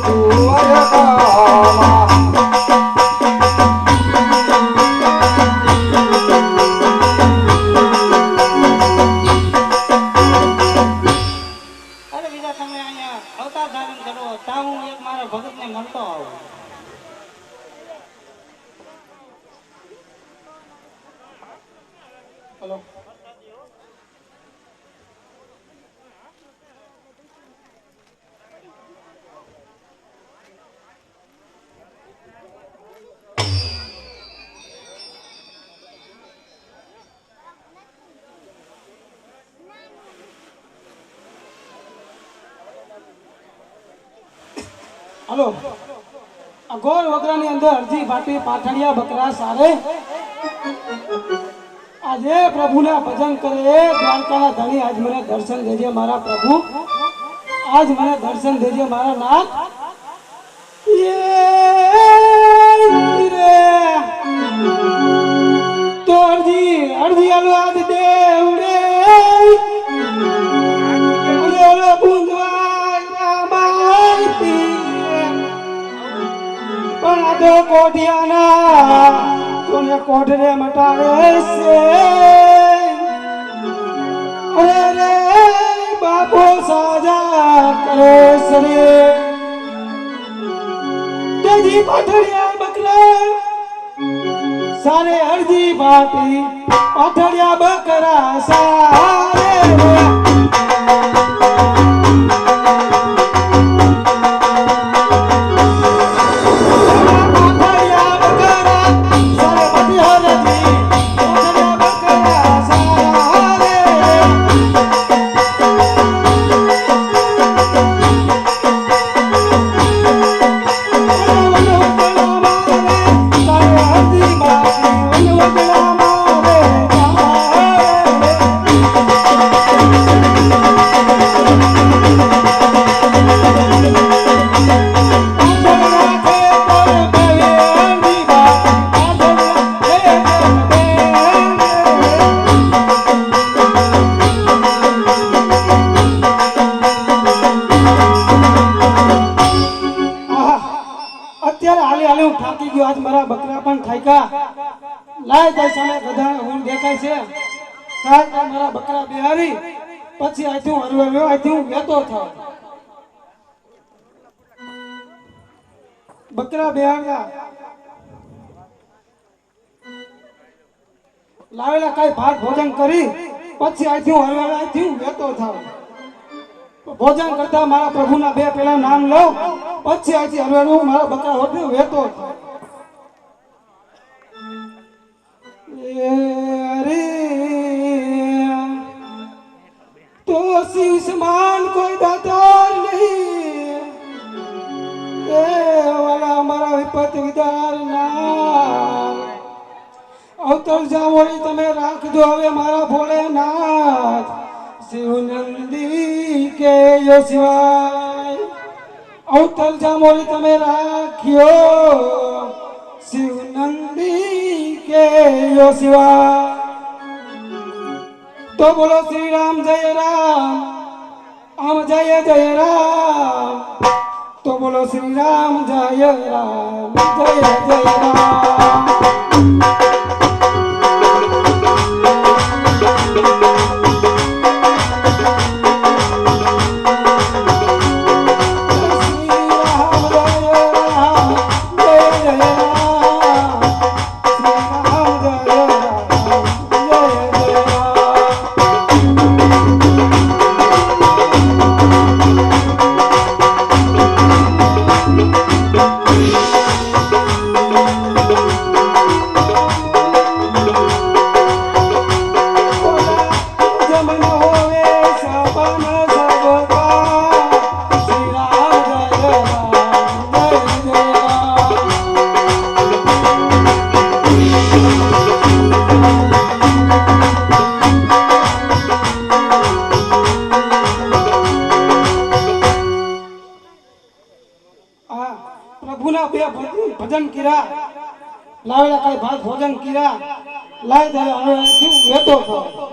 દ્વારકામાં અરે બીજા તમે અહીંયા અવતાર ધારણ કરો તા હું એક મારા ભગતને મળતો આવું હલો. અગોર વગરાની અંદર અરજી ભાટી પાઠણિયા બકરા સારે. આજે પ્રભુના ભજન કરે દ્વારકાના ધણી, આજ મને દર્શન દેજે મારા પ્રભુ. આજ મને દર્શન દેજે મારા નાથ. તો અરજી અરજી આજ દેવડે. તો કોઠિયાના તોને કોઠરે મટાડે છે. અરે રે, બાપો સાજા કરો છે રે. તેજી પાઠડિયા બકરા, સારે અરજી બાટી પાઠડિયા બકરા સારે. હાલે હું થાકી ગયો. આજ મારા બકરા પણ થાક્યા. લાય જાય સામે ગધા હું દેખાય છે. સાહેબ મારા બકરા બિહારી. પછી આથી હું હરવા આવ્યો, આથી હું વેતો થયો. બકરા બિહાર્યા. લાવેલા કઈ ભાત ભોજન કરી, પછી આથી હું હરવા આથી હું વેતો થયો. ભોજન કરતા મારા પ્રભુના બે પેલા નામ લઉં પછી આથી હું મારા બકરા હોટને વેતો. અરે તો શિવ કોઈ દાતાર નહીં. એ વાલા મારા વિપત વિદાર ના અવતર જામોરી તમે રાખજો હવે મારા ભોળેનાથ. શિવનંદી કે યો શિવાય. અવતર જામોરી તમે રાખ્યો. શિવનંદી કે યો શિવા. તો બોલો શ્રી રામ જય રામ, આમ જય જય રામ. તો બોલો શ્રી રામ જય રામ, જય જય રામ. બે ભજન- કર્યા. લાવેલા કઈ ભાત ભોજન કર્યા. લાય ત્યારે હવે વેતો થયો.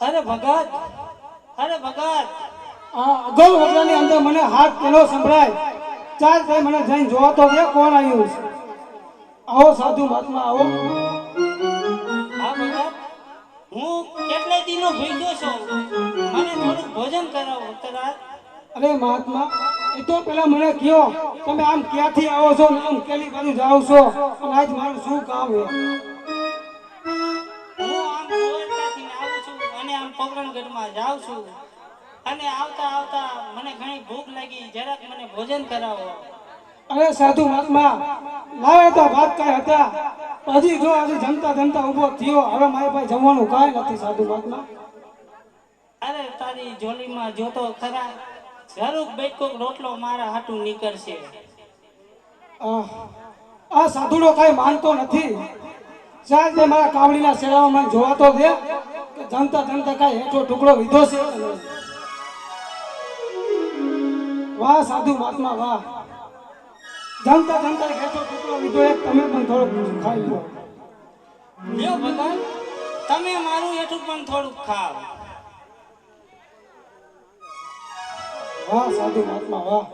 અરે ભગત અરે ભગત. આ વગરની અંદર મને હાથ કેલો સંભળાય. ચાલ ભાઈ મને જઈને જોવા તો કોણ આવ્યું છે. આવો સાધુ મહાત્મા આવો. હા ભગત. હું કેટલાય દિનો ભૂખ્યો છું? મને ભોજન કરાવો અરે મહાત્મા એ તો પેલા મને કયો તમે આમ ક્યાંથી આવો છો ને આમ કેલી બાજુ જાઓ છો? અને આજ મારું શું કામ છે પોકરણગઢમાં જાઉં છું. અને આવતા આવતા મને ઘણી ભૂખ લાગી જરાક મને ભોજન કરાવો. અરે સાધુ મહાત્મા લાવે હતા વાત કાંઈ હતા હજી જો આજે જમતા જમતા ઊભો થયો હવે મારી પાસે જમવાનું કાંઈ નથી સાધુ મહાત્મા. અરે તારી જોલીમાં જોતો ખરા જરૂર બેઠો રોટલો મારા હાટું નીકળશે. આ સાધુડો કાંઈ માનતો નથી. સાહેબ મારા કાવડીના શેરામાં જોવાતો દે કે જનતા જનતા કાંઈ હેઠો ટુકડો વિધો છે. વાહ સાધુ મહાત્મા વાહ. જનતા જનતા હેઠો ટુકડો વિધો એક તમે પણ થોડુંક ખાઈ લો. ભગવાન તમે મારું હેઠું પણ થોડુંક ખાવ. વાહ સાધુ મહાત્મા વાહ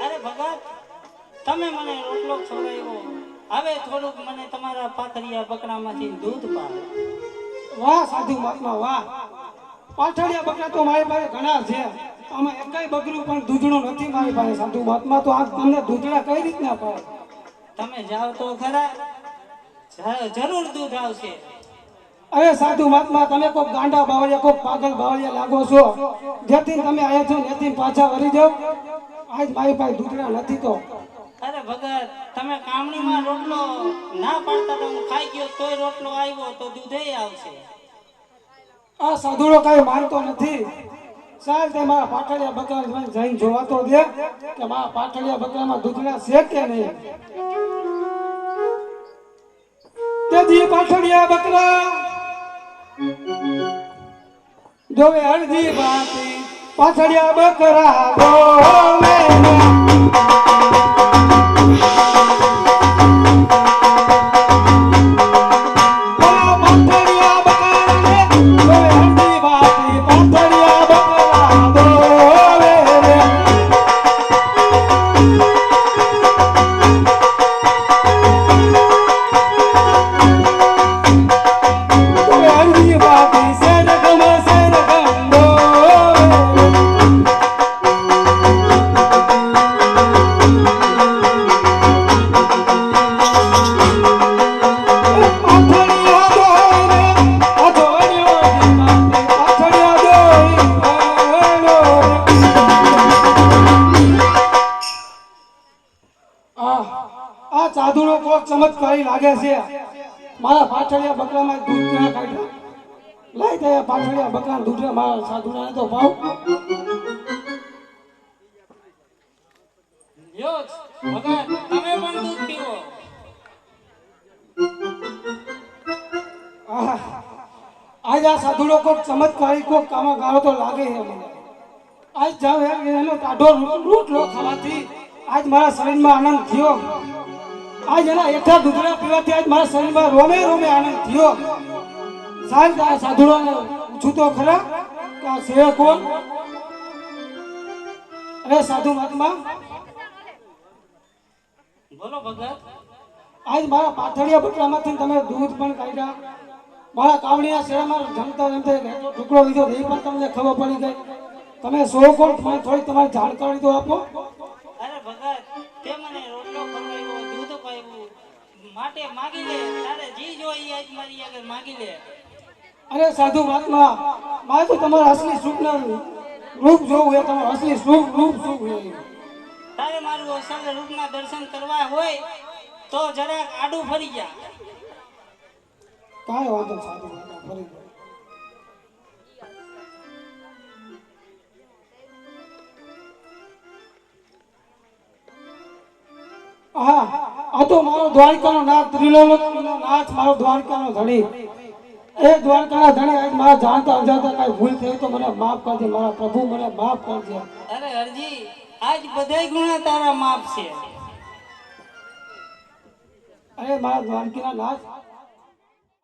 અરે ભગત તમે મને રોટલો ખવડાવ્યો હવે થોડુંક મને તમારા પાથરિયા બકરામાંથી દૂધ પાવ વાહ સાધુ મહાત્મા વાહ પાછળિયા બકરા તો મારી પાસે ઘણા છે. અમે એકાઈ બકરું પણ દૂધણું નથી મારી પાસે સાધુ મહાત્મા. તો આ તમને દૂધડા કઈ રીતના પાય તમે જાઓ તો ખરા. જરૂર દૂધ આવશે. અરે સાધુ મહાત્મા તમે કોઈ ગાંડા બાવળિયા કોઈ પાગલ બાવળિયા લાગો છો? જેથી તમે આયા છો જેથી પાછા વળી જાઓ. આજ મારી પાસે દૂધડા નથી તો. અરે ભગત તમે કામણીમાં રોટલો ના પાડતા તો હું ખાઈ ગયો તોય રોટલો આવ્યો તો દૂધે આવશે. આ સાધુડો કઈ માનતો નથી. સાહેબ તે મારા પાટડિયા બકરા જઈને જોવાતો દે કે મારા પાટડિયા બકરામાં દૂધડા છે કે નહીં. તેથી પાટડિયા બકરા જોવે અડધી બાતી પાછળિયા બકરા ચમત્કારી લાગે છે. મારા પાછળિયા બકરામાં દૂધ ક્યાં કાઢ્યા. લઈ જાય પાછળિયા બકરા દૂધ મારા સાધુના તો ભાવ. લ્યો જ, ભગત તમે પણ દૂધ પીવો. આજ આ સાધુનો કોક ચમત્કારી કોક કામા ગાળો તો લાગે છે મને. આજ જાવ એનો કાઢો રોટલો ખાવાથી. આજ મારા શરીરમાં આનંદ થયો. આજ એના એઠા દૂધના પીવાથી આજ મારા શરીરમાં રોમે રોમે આનંદ થયો. સાહેબ આ સાધુડાને પૂછું ખરા કે આ છે કોણ? અરે સાધુ મહાત્મા. બોલો ભગત. આજ મારા પાથળિયા બટલામાંથી તમે દૂધ પણ કાઢ્યા. મારા કાવડીના શેરામાં જમતા જમતા ટુકડો લીધો એ પણ તમને ખબર પડી ગઈ. તમે સો કોણ? થોડી તમારી જાણકારી તો આપો. અરે સાધુ મહાત્મા મારે તો તમારા અસલી સુખ ના રૂપ જોવું એ તમારું અસલી સુખ રૂપ સુખ તારે મારું અસલ રૂપના દર્શન કરવા હોય તો જરાક આડું ફરી જા. કાંઈ વાંધો સાધુ ફરી ગયો હા. આ તો મારો દ્વારકાનો નાથ ત્રિલોકનો નાથ મારો દ્વારકાનો ધણી. એ દ્વારકાના ધણી આજ મારા જાણતા અજાણતા કાંઈ ભૂલ થઈ તો મને માફ કરજે મારા પ્રભુ મને માફ કરજે અરે હરજી આજ બધાય ગુણા તારા માફ છે. અરે મારા દ્વારકાના નાથ